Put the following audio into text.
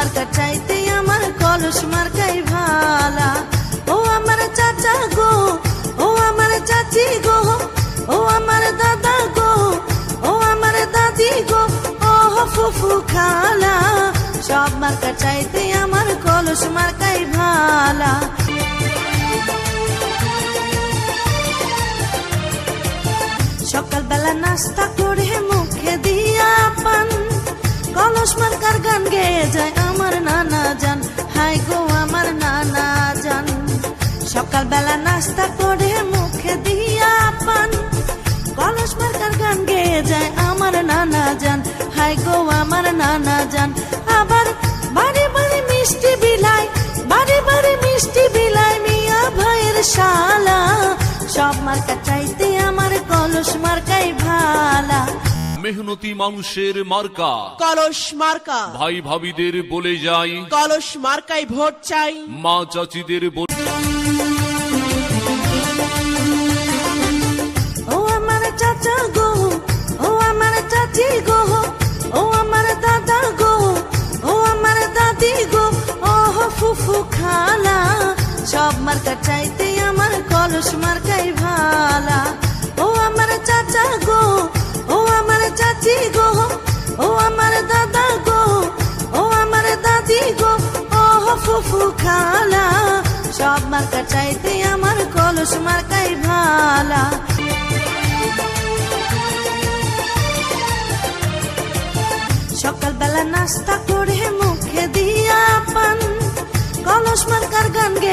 মার্কা চাইতে আমার কলস মার্কাই ভালা। ও আমার চাচা গো, ও আমার চাচি গো, ও আমার দাদা গো, ও আমার দাদি গো ও ফুফু খালা। সব মার্কা চাইতে আমার কলস মার্কাই ভালা। সকালবেলা নাস্তা করে মুখে দিয়া পান। কলস মার্কার গান গেয়ে যায় সকালবেলা নাস্তা করে মুখে দিয়া পান। কলস মার্কার গান গেয়ে যায় আমার নানা জান। হাই গো আমার নানা জান। আবার বাড়ি বাড়ি মিষ্টি বিলাই বাড়ি বাড়ি মিষ্টি বিলাই মিয়া ভাইয়ের শালা। সব মার্কা চাইতে আমার কলস মার্কাই ভালা। মেহনতি মানুষের মার্কা। কলস মার্কা। ভাই ভাবিদের বলে যাই। কলস মার্কায় ভোট চাই। মা চাচিদের দাদি গো ও ফুফু খালা, সব মার্কা চাইতে আমার কলস মার্কাই ভালা। ও আমার চাচা গো, ও আমার চাচি গো, ও আমার দাদা গো, ও আমার দাদি গো ও ফুফু খালা, সব মার্কা চাইতে আমার কলস মার্কাই ভালা। সকালবেলা নাস্তা করে 관계